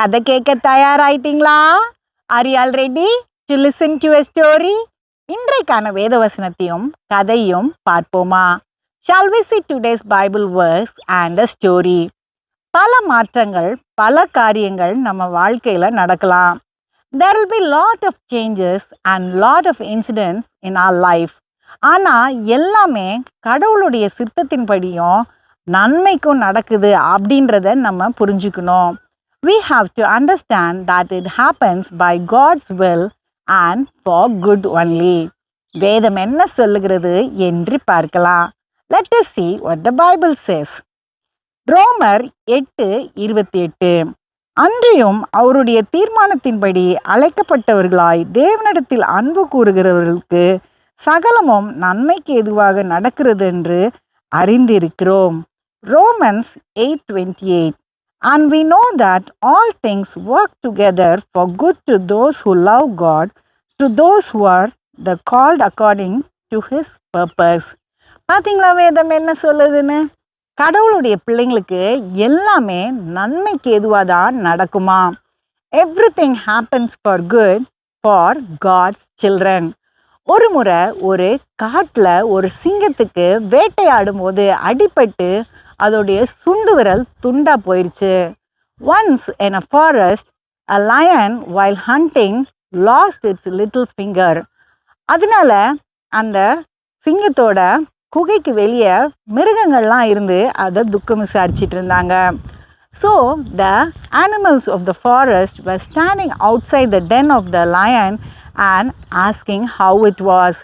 கதை கேட்க தயாராயிட்டீங்களா? Are you already to listen to a story இன்றைக்கான வேதவசனத்தையும் கதையும் பார்ப்போமா? Shall we see today's Bible verse and a story பல மாற்றங்கள் பல காரியங்கள் நம்ம வாழ்க்கையில் நடக்கலாம். There will be lot of changes and lot of incidents in our life ஆனால் எல்லாமே கடவுளுடைய சித்தத்தின்படியும் நன்மைக்கும் நடக்குது அப்படின்றத நம்ம புரிஞ்சுக்கணும். We have to understand that it happens by God's will and for good only. வேதம் என்ன சொல்லுகிறது என்று பார்க்கலாம். Let us see what the Bible says ரோமர் எட்டு இருபத்தி எட்டு அன்றியும் அவருடைய தீர்மானத்தின்படி அழைக்கப்பட்டவர்களாய் தேவனிடத்தில் அன்பு கூறுகிறவர்களுக்கு சகலமும் நன்மைக்கு எதுவாக நடக்கிறது என்று அறிந்திருக்கிறோம். Romans eight twenty eight And we know that all things work together for good to those who love God, to those who are the called according to his purpose. பார்த்தீங்களா வேதம் என்ன சொல்லுதுன்னு? கடவுளுடைய பிள்ளைங்களுக்கு எல்லாமே நன்மைக்கு எதுவாக தான் நடக்குமா? Everything happens for good for God's children ஒரு முறை ஒரு காட்டில் ஒரு சிங்கத்துக்கு வேட்டையாடும் போது அடிபட்டு அதோடைய சுண்டு விரல் துண்டா போயிருச்சு. Once in a forest a lion while hunting lost its little finger அதனால அந்த சிங்கத்தோட குகைக்கு வெளியே மிருகங்கள்லாம் இருந்து அதை துக்கம் விசாரிச்சிட்டு இருந்தாங்க. So the animals of the forest were standing outside the den of the lion and asking how it was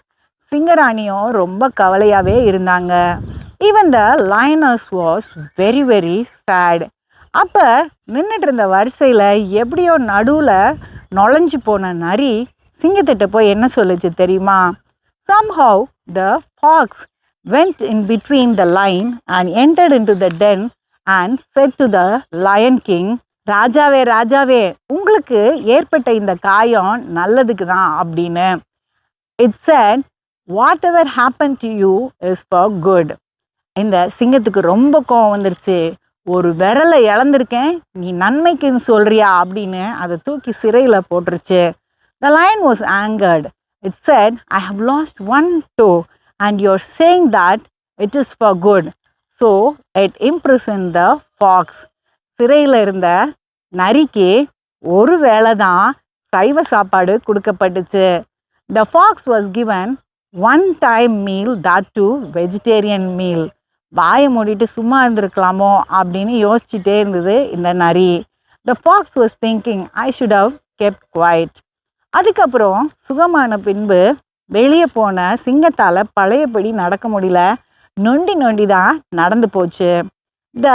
சிங்கராணியும் ரொம்ப கவலையாகவே இருந்தாங்க. Even the lioness was very very sad அப்போ நின்றுட்டு இருந்த வரிசையில் எப்படியோ நடுவில் நுழைஞ்சு போன நரி சிங்கத்திட்ட போய் என்ன சொல்லுச்சு தெரியுமா? Somehow the fox went in between the line and entered into the den and said to the lion king ராஜாவே ராஜாவே உங்களுக்கு ஏற்பட்ட இந்த காயம் நல்லதுக்கு தான் அப்படின்னு. It's and whatever happen to you is for good இந்த சிங்கத்துக்கு ரொம்ப கோவம் வந்துருச்சு. ஒரு விரலை இழந்திருக்கேன் நீ நன்மைக்குன்னு சொல்றியா? அப்படின்னு அதை தூக்கி சிறையில் போட்டுருச்சு. The lion was angered it said I have lost one toe and you're saying that it is for good so it in the fox சிறையில் இருந்த நரிக்கு ஒரு வேளை தான் சைவ சாப்பாடு கொடுக்கப்பட்டுச்சு. The fox was given one time meal that to vegetarian meal வாயை மூடிட்டு சும்மா இருந்திருக்கலாமோ அப்படின்னு யோசிச்சுட்டே இருந்தது இந்த நரி. The fox was thinking I should have kept quiet அதுக்கப்புறம் சுகமான பின்பு வெளியே போன சிங்கத்தால் பழையபடி நடக்க முடியல. நொண்டி நொண்டி தான் நடந்து போச்சு. The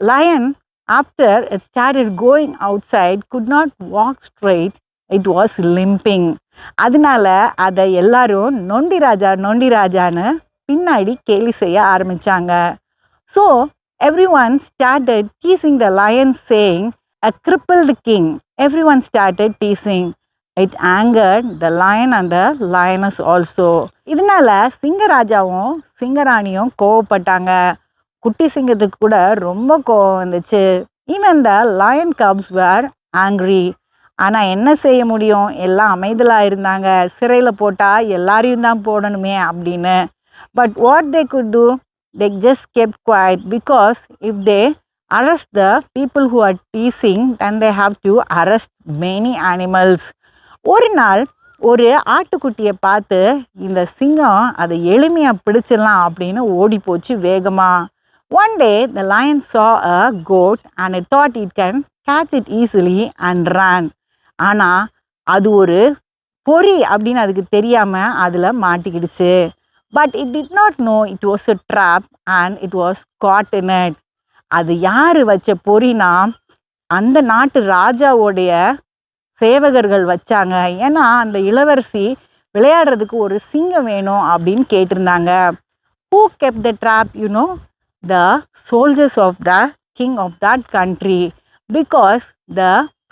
lion after it started going outside could not walk straight it was limping அதனால அதை எல்லாரும் நொண்டி ராஜா நொண்டி ராஜான்னு பின்னாடி கேலி செய்ய ஆரம்பித்தாங்க so everyone started teasing the lion saying a crippled king everyone started teasing it angered the lion and the lioness also இதனால சிங்கராஜாவும் சிங்கராணியும் கோவப்பட்டாங்க. குட்டி சிங்கத்துக்கு கூட ரொம்ப கோவம் வந்துச்சு. Even the lion cubs were angry ஆனால் என்ன செய்ய முடியும்? எல்லாம் அமைதலாக இருந்தாங்க. சிறையில் போட்டால் எல்லாரையும் தான் போடணுமே அப்படின்னு. But what they could do, they just kept quiet because if they arrest the people who are teasing then they have to arrest many animals. ஒரு நாள் ஒரு ஆட்டுக்குட்டியை பார்த்து இந்த சிங்கம் அதை எளிமையாக பிடிச்சிடலாம் அப்படின்னு ஓடி போச்சு வேகமாக one day the lion saw a goat and it thought it can catch it easily and run ஆனால் அது ஒரு பொறி அப்படின்னு அதுக்கு தெரியாமல் அதில் மாட்டிக்கிடுச்சு. But it did not know it was a trap and it was caught in it அது யார் வச்ச பொறினா அந்த நாட்டு ராஜாவோடைய சேவகர்கள் வச்சாங்க. ஏன்னா அந்த இளவரசி விளையாடுறதுக்கு ஒரு சிங்கம் வேணும் அப்படின்னு கேட்டிருந்தாங்க. Who kept the trap you know the soldiers of the king of that country because the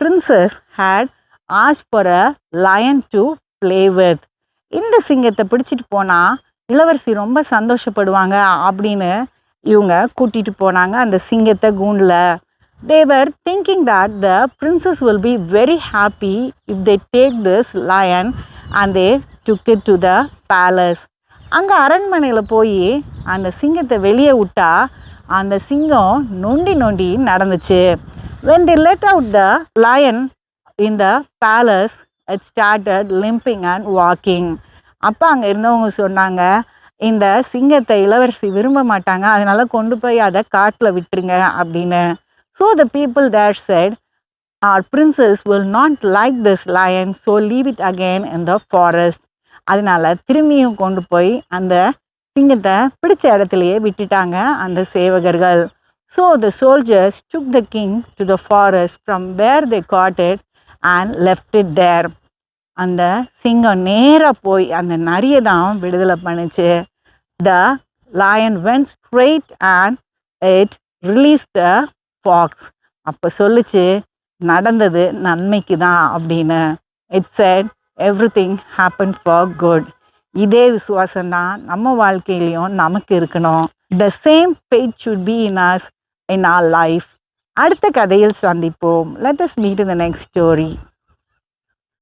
princess had as for a lion to play with இந்த சிங்கத்தை பிடிச்சிட்டு போனால் இளவரசி ரொம்ப சந்தோஷப்படுவாங்க அப்படின்னு இவங்க கூட்டிட்டு போனாங்க அந்த சிங்கத்தை கூண்டில் they were thinking that the princess will be very happy if they take this lion and they took it to the palace அங்கே அரண்மனையில் போய் அந்த சிங்கத்தை வெளியே விட்டா அந்த சிங்கம் நொண்டி நொண்டி நடந்துச்சு when they let out the lion in the palace it started limping and walking அப்போ அங்கே இருந்தவங்க சொன்னாங்க இந்த சிங்கத்தை இளவரசி விரும்ப மாட்டாங்க அதனால கொண்டு போய் அதை காட்டில் விட்டுருங்க அப்படின்னு. So the people there said our princess will not like this lion so leave it again in the forest அதனால திரும்பியும் கொண்டு போய் அந்த சிங்கத்தை பிடிச்ச இடத்துலையே விட்டுட்டாங்க அந்த சேவகர்கள். So the soldiers took the king to the forest from where they caught it and left it there அந்த சிங்கம் நேராக போய் அந்த நரியை தான் விடுதலை பண்ணுச்சு. The lion went straight and it release the fox அப்போ சொல்லுச்சு நடந்தது நன்மைக்கு தான் அப்படின்னு. It said everything happen for good இதே விசுவாசம்தான் நம்ம வாழ்க்கையிலையும் நமக்கு இருக்கணும். The same faith should be in us in our life அடுத்த கதையில் சந்திப்போம். Let us meet in the next story